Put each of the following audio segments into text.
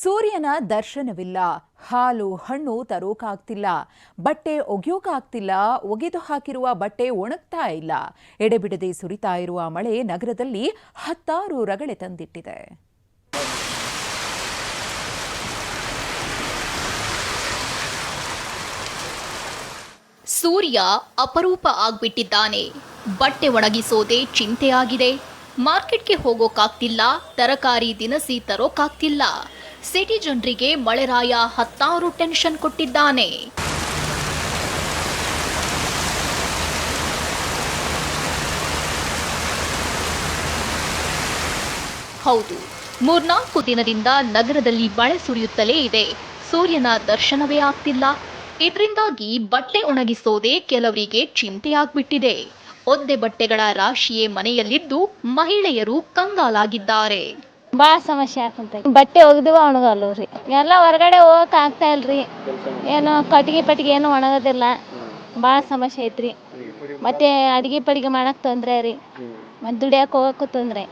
ಸೂರ್ಯನ ದರ್ಶನವಿಲ್ಲ. ಹಾಲು, ಹಣ್ಣು ತರೋಕಾಗ್ತಿಲ್ಲ. ಬಟ್ಟೆ ಒಗೆಯೋಕಾಗ್ತಿಲ್ಲ. ಒಗೆದು ಹಾಕಿರುವ ಬಟ್ಟೆ ಒಣಗ್ತಾ ಇಲ್ಲ. ಎಡೆಬಿಡದೆ ಸುರಿತಾ ಇರುವ ಮಳೆ ನಗರದಲ್ಲಿ ಹತ್ತಾರು ರಗಳೆ ತಂದಿಟ್ಟಿದೆ. ಸೂರ್ಯ ಅಪರೂಪ ಆಗ್ಬಿಟ್ಟಿದ್ದಾನೆ. ಬಟ್ಟೆ ಒಣಗಿಸೋದೇ ಚಿಂತೆಯಾಗಿದೆ. ಮಾರ್ಕೆಟ್ಗೆ ಹೋಗೋಕಾಗ್ತಿಲ್ಲ. ತರಕಾರಿ ದಿನಸಿ ತರೋಕಾಗ್ತಿಲ್ಲ. ಸಿಟಿ ಜನರಿಗೆ ಮಳೆರಾಯ ಹತ್ತಾರು ಟೆನ್ಷನ್ ಕೊಟ್ಟಿದ್ದಾನೆ. ಹೌದು, ಮೂರ್ನಾಲ್ಕು ದಿನದಿಂದ ನಗರದಲ್ಲಿ ಮಳೆ ಸುರಿಯುತ್ತಲೇ ಇದೆ. ಸೂರ್ಯನ ದರ್ಶನವೇ ಆಗ್ತಿಲ್ಲ. ಇದರಿಂದಾಗಿ ಬಟ್ಟೆ ಒಣಗಿಸೋದೇ ಕೆಲವರಿಗೆ ಚಿಂತೆಯಾಗ್ಬಿಟ್ಟಿದೆ. ಒದ್ದೆ ಬಟ್ಟೆಗಳ ರಾಶಿಯೇ ಮನೆಯಲ್ಲಿದ್ದು ಮಹಿಳೆಯರು ಕಂಗಾಲಾಗಿದ್ದಾರೆ. ಭಾಳ ಸಮಸ್ಯೆ ಆಕುಂತ ಬಟ್ಟೆ ಒಗ್ದು ಒಣಗಲ್ಲವ್ರಿ ಎಲ್ಲ ಹೊರಗಡೆ ಹೋಗಕ್ ಆಗ್ತಾ ಇಲ್ರಿ. ಏನು ಕಟ್ಗೆ ಪಟ್ಗೆ ಏನು ಒಣಗೋದಿಲ್ಲ. ಭಾಳ ಸಮಸ್ಯೆ ಐತ್ರಿ. ಮತ್ತೆ ಅಡ್ಗೆ ಪಡಿಗೆ ಮಾಡಕ್ ತೊಂದ್ರೆ ರೀ. ಮತ್ತೆ ದುಡಿಯಕ್ಕೆ ಹೋಗಕ್ಕೂ ತೊಂದ್ರೆ.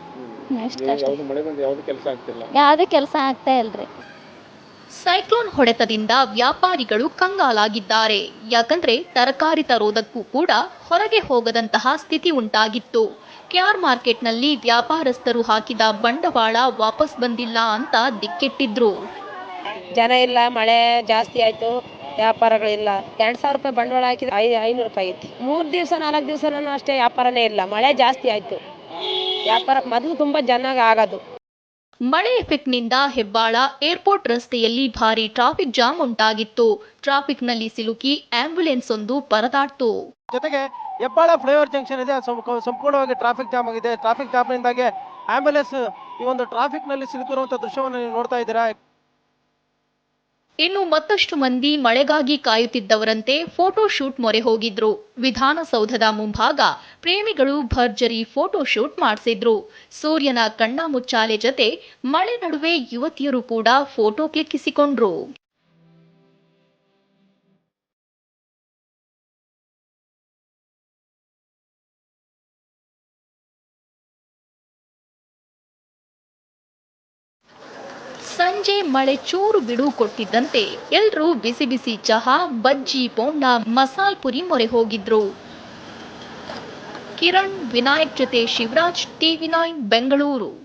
ಅಷ್ಟು ಕಷ್ಟ ಯಾವುದೇ ಕೆಲಸ ಆಗ್ತಾ ಇಲ್ರಿ. ಸೈಕ್ಲೋನ್ ಹೊಡೆತದಿಂದ ವ್ಯಾಪಾರಿಗಳು ಕಂಗಾಲಾಗಿದ್ದಾರೆ. ಯಾಕಂದ್ರೆ ತರಕಾರಿ ತರೋದಕ್ಕೂ ಕೂಡ ಹೊರಗೆ ಹೋಗದಂತಹ ಸ್ಥಿತಿ ಉಂಟಾಗಿತ್ತು. ಕೆಆರ್ ಮಾರ್ಕೆಟ್ನಲ್ಲಿ ವ್ಯಾಪಾರಸ್ಥರು ಹಾಕಿದ ಬಂಡವಾಳ ವಾಪಸ್ ಬಂದಿಲ್ಲ ಅಂತ ದಿಕ್ಕೆಟ್ಟಿದ್ರು. ಜನ ಇಲ್ಲ, ಮಳೆ ಜಾಸ್ತಿ ಆಯ್ತು, ವ್ಯಾಪಾರಗಳಿಲ್ಲ. ಎರಡ್ ಸಾವಿರ ರೂಪಾಯಿ ಬಂಡವಾಳ ಹಾಕಿದ್ರೆ ಐ, ಐನೂರು ರೂಪಾಯಿ ಐತಿ ಮೂರು ದಿವಸ, ನಾಲ್ಕು ದಿವಸನೂ ಅಷ್ಟೇ ವ್ಯಾಪಾರನೇ ಇಲ್ಲ. ಮಳೆ ಜಾಸ್ತಿ ಆಯ್ತು. ವ್ಯಾಪಾರ, ಮೊದಲು ತುಂಬಾ ಚೆನ್ನಾಗಿ ಆಗೋದು. ಮಳೆ ಎಫೆಕ್ಟ್ನಿಂದ ಹೆಬ್ಬಾಳ ಏರ್ಪೋರ್ಟ್ ರಸ್ತೆಯಲ್ಲಿ ಭಾರೀ ಟ್ರಾಫಿಕ್ ಜಾಮ್ ಉಂಟಾಗಿತ್ತು. ಟ್ರಾಫಿಕ್ನಲ್ಲಿ ಸಿಲುಕಿ ಆಂಬ್ಯುಲೆನ್ಸ್ ಒಂದು ಪರದಾಡ್ತು. ಜೊತೆಗೆ ಹೆಬ್ಬಾಳ ಫ್ಲೈಓವರ್ ಜಂಕ್ಷನ್ ಇದೆ ಸಂಪೂರ್ಣವಾಗಿ ಟ್ರಾಫಿಕ್ ಜಾಮ್ ಆಗಿದೆ. ಟ್ರಾಫಿಕ್ ಜಾಮ್ನಿಂದಾಗಿ ಆಂಬ್ಯುಲೆನ್ಸ್ ಈ ಒಂದು ಟ್ರಾಫಿಕ್ನಲ್ಲಿ ಸಿಲುಕಿರುವಂತ ದೃಶ್ಯವನ್ನು ನೀವು ನೋಡ್ತಾ ಇದ್ದೀರಾ? ಇನ್ನು ಮತ್ತಷ್ಟು ಮಂದಿ ಮಳೆಗಾಗಿ ಕಾಯುತ್ತಿದ್ದವರಂತೆ ಫೋಟೋ ಶೂಟ್ ಮೊರೆ ಹೋಗಿದ್ರು. ವಿಧಾನಸೌಧದ ಮುಂಭಾಗ ಪ್ರೇಮಿಗಳು ಭರ್ಜರಿ ಫೋಟೋ ಶೂಟ್ ಮಾಡಿಸಿದ್ರು. ಸೂರ್ಯನ ಕಣ್ಣ ಮುಚ್ಚಾಲೆ ಜತೆ ಮಳೆ ನಡುವೆ ಯುವತಿಯರು ಕೂಡ ಫೋಟೋ ಕ್ಲಿಕ್ಕಿಸಿಕೊಂಡ್ರು. ಸಂಜೆ ಮಳೆ ಚೂರು ಬಿಡು ಕೊಟ್ಟಿದ್ದಂತೆ ಎಲ್ರೂ ಬಿಸಿ ಬಿಸಿ ಚಹಾ, ಬಜ್ಜಿ ಬೋಂಡ ಮಸಾಲ್ ಪುರಿ ಮೊರೆ ಹೋಗಿದ್ರು. ಕಿರಣ್, ವಿನಾಯಕ್ ಜೊತೆ ಶಿವರಾಜ್, ಟಿವಿ ನೈನ್, ಬೆಂಗಳೂರು.